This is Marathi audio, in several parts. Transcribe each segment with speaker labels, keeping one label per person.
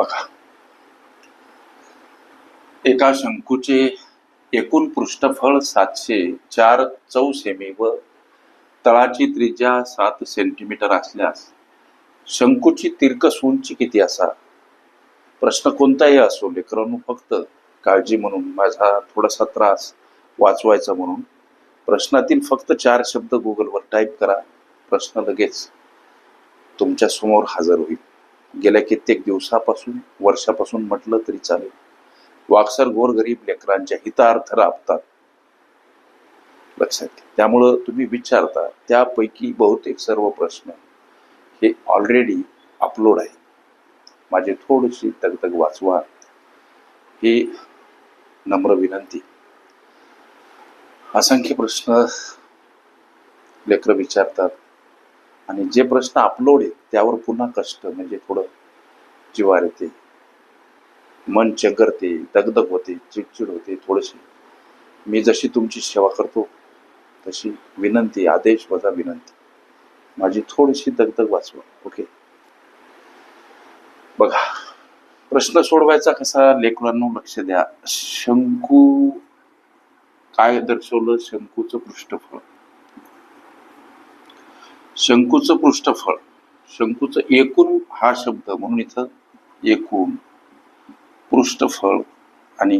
Speaker 1: बघा. एका शंकूचे एकूण पृष्ठफळ सातशे चार चौ सेमी व तळाची त्रिज्या सात सेंटीमीटर असल्यास शंकूची तिरकस उंची किती असा? प्रश्न कोणताही असो लेकरांनो फक्त काळजी म्हणून माझा थोडासा त्रास वाचवायचा म्हणून. प्रश्नातील फक्त चार शब्द गुगलवर टाईप करा. प्रश्न लगेच तुमच्यासमोर हजर होईल. गेल्या कित्येक दिवसापासून वर्षापासून म्हटलं तरी चालेल. वाक्सर गोरगरीब लेकरांच्या हितार्थ राबतात. लक्षात घ्या. त्यामुळं तुम्ही विचारता त्यापैकी बहुतेक सर्व प्रश्न हे ऑलरेडी अपलोड आहे माझे थोडीशी तगतग वाचवा. ही नम्र विनंती. असंख्य प्रश्न लेकर विचारतात. आणि जे प्रश्न अपलोड आहेत त्यावर पुन्हा कष्ट म्हणजे थोडं जिवार येते. मन चगरते दगदग होते चिडचिड होते थोडीशी मी जशी तुमची सेवा करतो तशी विनंती आदेश वजा विनंती. माझी थोडीशी दगदग वाचवा ओके? बघा प्रश्न सोडवायचा कसा? लेकरांनो लक्ष द्या. शंकू काय दर्शवलं? शंकूचं पृष्ठफळ. शंकूचं पृष्ठफळ. शंकूचं एकूण हा शब्द म्हणून इथं एकूण पृष्ठफळ आणि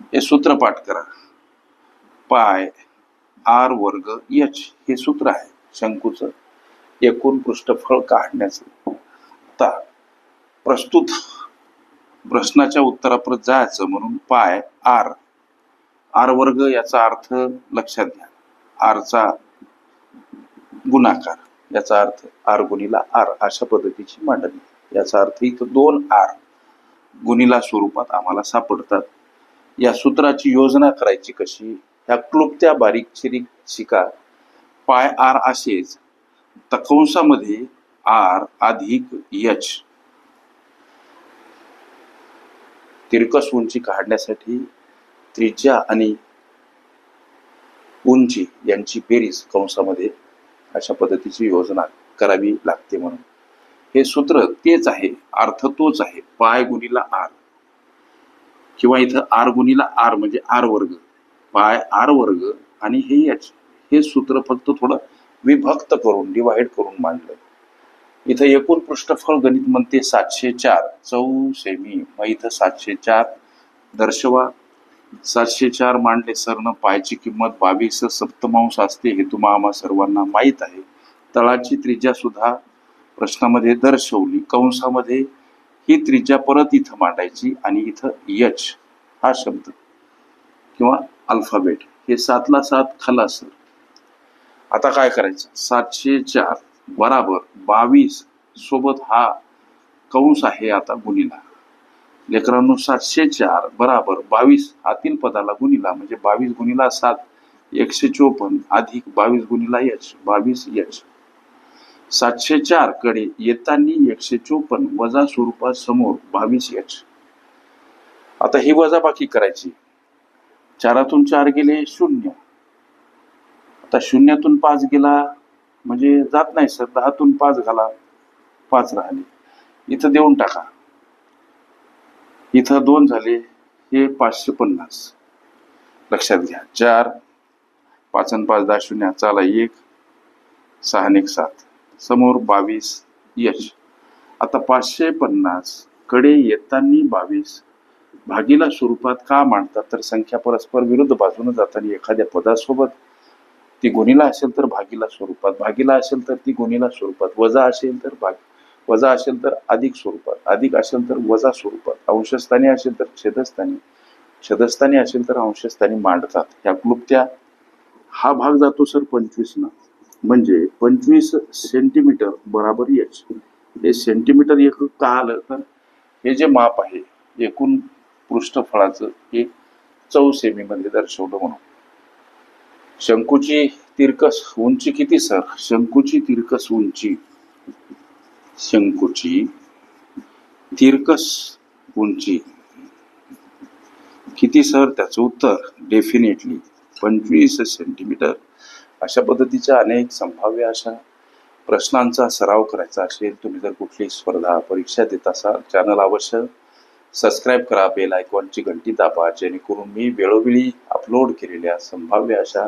Speaker 1: हे सूत्र पाठ करा. पाय आर वर्ग एच हे सूत्र आहे. शंकूचं एकूण पृष्ठफळ काढण्याचं. आता प्रस्तुत प्रश्नाच्या उत्तरापर्यंत जायचं म्हणून पाय आर. आर वर्ग याचा अर्थ लक्षात घ्या. आरचा गुणाकार. याचा अर्थ आर गुणीला आर अशा पद्धतीची मांडणी. याचा अर्थ इथं दोन आर गुणीला स्वरूपात आम्हाला सापडतात. या सूत्राची योजना करायची कशी? ह्या क्लुप्त्या बारीक चिरीक शिका पाय आर असेच तकंसामध्ये आर अधिक यच. तिरकस उंची काढण्यासाठी त्रिज्या आणि उंची यांची बेरीज कंसामध्ये अशा पद्धतीची योजना करावी लागते म्हणून. हे सूत्र तेच आहे अर्थ तोच आहे पाय गुणीला आर. किंवा इथं आर गुणीला आर म्हणजे आर वर्ग. पाय आर वर्ग आणि हे याच हे सूत्र फक्त थोडं विभक्त करून डिवाइड करून मांडलं. इथं एकूण पृष्ठफळ गणित म्हणते सातशे चार. चौ सेमी मग इथं सातशे चार. दर्शवा. सातशे चार मांडले सरनं. पायची किंमत बावीस सप्तमांश असते हे तुम्हा सर्वांना माहीत आहे. तळाची त्रिज्या सुद्धा प्रश्नामध्ये दर्शवली. कंसामध्ये ही त्रिज्या परत इथं मांडायची आणि इथं यच हा शब्द किंवा अल्फाबेट हे सातला सात खलासर आता काय करायचं? सातशे चार बराबर बावीस सोबत हा कंस आहे आता गुणीला. लेकरांनो सातशे चार बराबर बावीस आतील पदाला गुणीला म्हणजे बावीस गुणीला सात एकशे चोपन्न अधिक बावीस गुणीला यच बावीस यच सातशे चारकडे येताना एकशे चोपन्न वजा स्वरूपात समोर बावीस यच आता ही वजाबाकी करायची. चारातून चार गेले शून्य. आता शून्यातून पाच गेला म्हणजे जात नाही सर दहातून पाच घाला पाच राहिले. इथं देऊन टाका. इथं दोन झाले हे पाचशे पन्नास. लक्षात घ्या चार पाच आणि पाच दहा शून्य चाला एक सहा आणि एक सात. समोर बावीस यश. आता पाचशे पन्नासकडे येताना बावीस. भागीला स्वरूपात का मांडतात? तर संख्या परस्पर विरुद्ध बाजूने जाताना एखाद्या पदासोबत. ती गुणीला असेल तर भागीला स्वरूपात. भागीला असेल तर ती गुणीला स्वरूपात. वजा असेल तर भाग वजा असेल तर अधिक स्वरूपात अधिक असेल तर वजा स्वरूपात. अंशस्थानी असेल तर छेदस्थानी छेदस्थानी असेल तर अंशस्थानी मांडतात. ह्या क्लुप्त्या हा भाग जातो सर पंचवीस ना. म्हणजे पंचवीस सेंटीमीटर बराबर एच हे सेंटीमीटर एक का आलं तर हे जे माप आहे एकूण पृष्ठफळाचं हे चौ सेमीमध्ये दर्शवलं म्हणून. शंकूची तिरकस उंची किती सर? शंकूची तिरकस उंची. शंकूची तिरकस उंची. किती सर त्याचं उत्तर डेफिनेटली पंचवीस सेंटीमीटर अशा पद्धतीच्या अनेक संभाव्य अशा प्रश्नांचा सराव करायचा असेल तुम्ही जर कुठली स्पर्धा परीक्षा देत असाल चॅनल अवश्य सबस्क्राईब करा बेल आयकॉनची घंटी दाबा जेणेकरून मी वेळोवेळी अपलोड केलेल्या संभाव्य अशा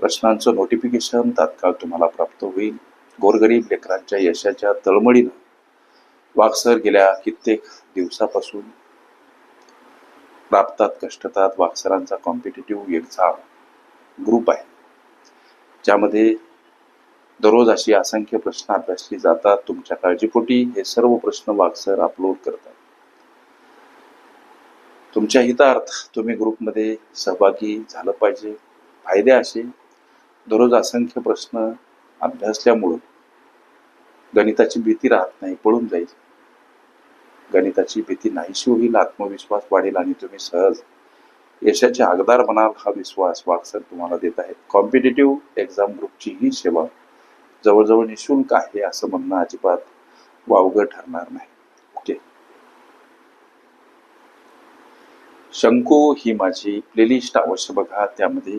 Speaker 1: प्रश्नांचं नोटिफिकेशन तात्काळ तुम्हाला प्राप्त होईल. गोरगरीब लेकरांच्या यशाच्या तळमळीनं वागसर गेल्या कित्येक दिवसापासून राबतात कष्टतात वागसरांचा कॉम्पिटेटिव्ह एक्झाम ग्रुप आहे. ज्यामध्ये दररोज अशी असंख्य प्रश्न अभ्यासली जातात. तुमच्या काळजीपोटी हे सर्व प्रश्न वागसर अपलोड करतात. तुमच्या हितार्थ तुम्ही ग्रुपमध्ये सहभागी झालं पाहिजे. फायदे असे. दररोज असंख्य प्रश्न अभ्यासल्यामुळं गणिताची भीती राहत नाही पळून जाईल गणिताची भीती नाहीशी होईल आत्मविश्वास वाढेल आणि तुम्ही सहज यशाचे हकदार बनाल हा विश्वास वागसर तुम्हाला देत आहेत. कॉम्पिटेटिव्ह एक्झाम ग्रुपची ही सेवा जवळजवळ निशुल्क आहे असं म्हणणं अजिबात वावगं ठरणार नाही. ओके शंको ही माझी प्लेलिस्ट अवश्य बघा त्यामध्ये